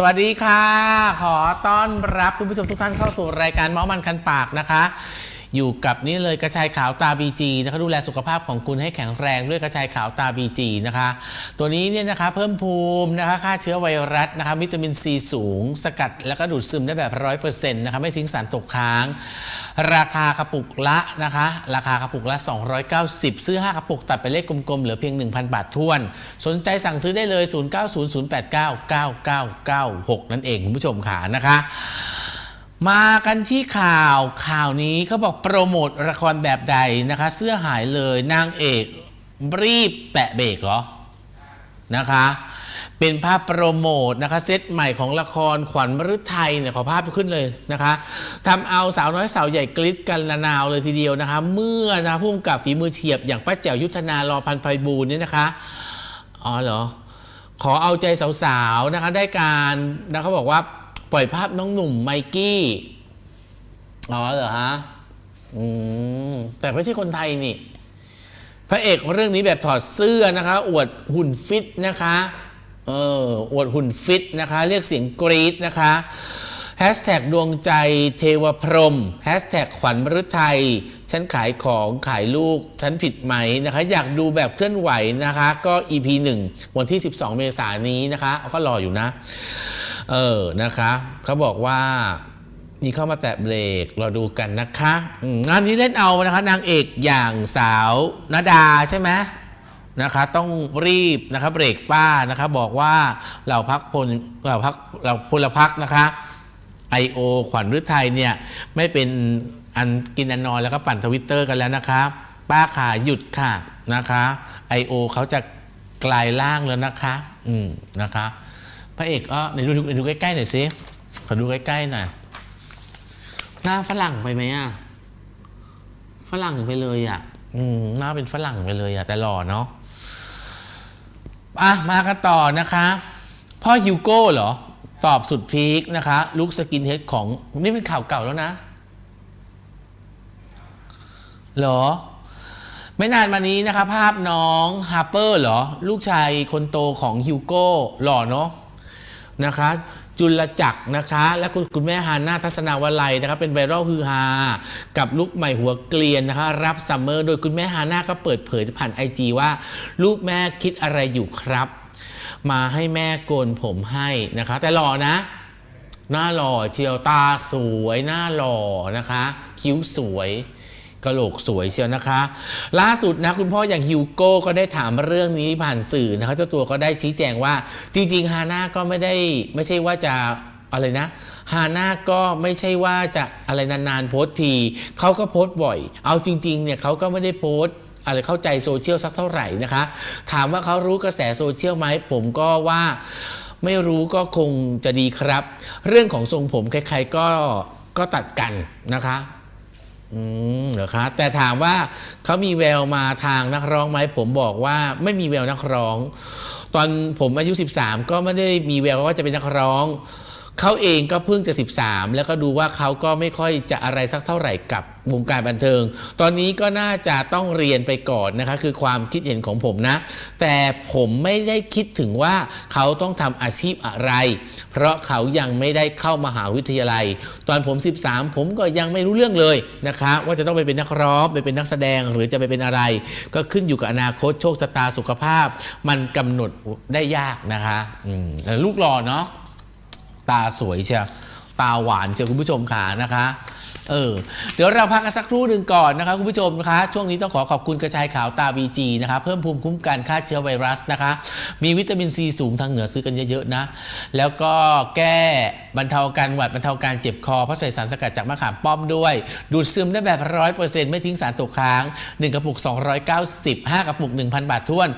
สวัสดีค่ะ ขอต้อนรับคุณผู้ชมทุกท่านเข้าสู่รายการเมาส์มันคันปากนะคะ อยู่กับนี่เลยกระชายขาวตาบีจีนะคะดูแลสุขภาพของคุณให้แข็งแรงด้วยกระชายขาวตาบีจีนะคะ ตัวนี้เนี่ยนะคะเพิ่มภูมินะคะฆ่าเชื้อไวรัสนะคะวิตามินซีสูง สกัดแล้วก็ดูดซึมได้แบบร้อยเปอร์เซ็นต์นะคะไม่ทิ้งสารตกค้าง ราคากระปุกละนะคะ ราคากระปุกละ 290 ซื้อ 5 กระปุกตัดไปเลขกลมๆ เหลือเพียง 1,000 บาทท้วน สนใจสั่งซื้อได้เลย 0900899996 นั่นเองคุณผู้ชมขานะคะ มากันที่ข่าวข่าวนี้เขาบอกโปรโมทละครแบบใดนะคะ เสื้อหายเลยนางเอกรีบแตะเบรกเหรอนะคะ เป็นภาพโปรโมทนะคะเซตใหม่ของละครขวัญมฤทัยเนี่ยขอภาพขึ้นเลยนะคะทำเอาสาวน้อยสาวใหญ่กรี๊ดกันละนาวเลยทีเดียวนะคะ เมื่อนะพุ่มกับฝีมือเฉียบอย่างป้าแจ๋วยุทธนารอพันไพบูลเนี่ยนะคะอ๋อเหรอขอเอาใจสาวๆนะคะได้การนะเขาบอกว่า ปล่อยภาพน้องหนุ่มไมกี้ อ๋อเหรอฮะ อืม แต่ไม่ใช่คนไทยนี่ พระเอกเรื่องนี้แบบถอดเสื้อนะคะ อวดหุ่นฟิตนะคะ เออ อวดหุ่นฟิตนะคะ เรียกเสียงกรี๊ดนะคะแฮชแท็กดวงใจเทวพรหมแฮชแท็กขวัญมฤทัยฉันขายของขายลูก ฉันผิดไหมนะคะ อยากดูแบบเคลื่อนไหวนะคะ ก็ EP 1 วันที่ 12 เมษายนนี้นะคะ ก็รออยู่นะ เออนะคะเขาบอกว่านี่เข้ามาแตะเบรกเราดูกันนะคะงานนี้เล่นเอานะคะนางเอกอย่างสาวนาดาใช่ไหมนะคะต้องรีบนะคะเบรกป้านะคะบอกว่าเราพักพลเราพักเราพลพักนะคะไอโอขวัญฤทัยเนี่ยไม่เป็นอันกินอันนอนแล้วก็ปั่นทวิตเตอร์กันแล้วนะคะ ป้าขาหยุดค่ะนะคะไอโอเขาจะกลายร่างแล้วนะคะ อืมนะคะ พระเอกก็ไหนดูดูดูใกล้ๆหน่อยสิขอดูใกล้ๆหน่อยหน้าฝรั่งไปไหมอะฝรั่งไปเลยอะ อืมหน้าเป็นฝรั่งไปเลยอะ แต่หล่อเนาะอะมากันต่อนะคะ พ่อฮิวโก้เหรอ ตอบสุดพีคนะคะ ลุคสกินเฮดของ นี่เป็นข่าวเก่าแล้วนะเหรอ ไม่นานมานี้นะคะ ภาพน้องฮาร์เปอร์เหรอ ลูกชายคนโตของฮิวโก้หล่อเนาะ นะคะ จุลจักรนะคะ และคุณคุณแม่ฮาน่าทัศนาวลัยนะคะเป็นไวรัลฮือฮากับลุกใหม่หัวเกลียนนะคะ รับซัมเมอร์โดยคุณแม่ฮาน่าก็เปิดเผยผ่านไอจีว่าลูกแม่คิดอะไรอยู่ครับ มาให้แม่โกนผมให้นะคะ แต่หล่อนะหน้าหล่อเชียวตาสวย หน้าหล่อนะคะ คิ้วสวย กระโหลกสวยเชียวนะคะ ล่าสุดนะคุณพ่ออย่างฮิวโก้ก็ได้ถามเรื่องนี้ผ่านสื่อนะคะเจ้าตัวก็ได้ชี้แจงว่าจริง ๆ ฮาน่าก็ไม่ได้ไม่ใช่ว่าจะอะไรนะฮาน่าก็ไม่ใช่ว่าจะอะไรนานๆโพสต์ทีเขาก็โพสต์บ่อย เอาจริงๆเนี่ยเขาก็ไม่ได้โพสต์อะไรเข้าใจโซเชียลสักเท่าไหร่นะคะ ถามว่าเขารู้กระแสโซเชียลไหมผมก็ว่าไม่รู้ก็คงจะดีครับ เรื่องของทรงผมใครๆก็ก็ตัดกันนะคะ อืมเหรอคะแต่ถามว่าเขามีแววมาทางนักร้องไหมผมบอกว่าไม่มีแววนักร้อง ตอนผมอายุ 13 ก็ไม่ได้มีแววว่าจะเป็นนักร้อง เขาเองก็เพิ่งจะ 13 แล้วก็ดูว่าเขาก็ไม่ค่อยจะอะไรสักเท่าไหร่กับวงการบันเทิง ตอนนี้ก็น่าจะต้องเรียนไปก่อนนะคะ คือความคิดเห็นของผมนะ แต่ผมไม่ได้คิดถึงว่าเขาต้องทำอาชีพอะไร เพราะเขายังไม่ได้เข้ามหาวิทยาลัย ตอนผม 13 ผมก็ยังไม่รู้เรื่องเลยนะคะ ว่าจะต้องไปเป็นนักร้องไปเป็นนักแสดงหรือจะไปเป็นอะไร ก็ขึ้นอยู่กับอนาคตโชคชะตาสุขภาพ มันกำหนดได้ยากนะคะลูกหล่อเนาะ ตาสวยเชียวตาหวานเชียวคุณผู้ชมขานะคะเออเดี๋ยวเราพักกันสักครู่หนึ่งก่อนนะคะคุณผู้ชมนะคะช่วงนี้ต้องขอขอบคุณกระชายขาวตา BG นะคะเพิ่มภูมิคุ้มกันฆ่าเชื้อไวรัสนะคะ มีวิตามินซีสูงทางเหนือซื้อกันเยอะๆนะ แล้วก็แก้บรรเทาการหวัดบรรเทาการเจ็บคอเพราะใส่สารสกัดจากมะขามป้อมด้วย ดูดซึมได้แบบร้อยเปอร์เซ็นต์ไม่ทิ้งสารตกค้าง 1 กระปุก 290 5 กระปุก 1,000 บาทท้วน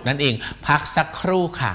0900899996 นั่นเอง พักสักครู่ค่ะ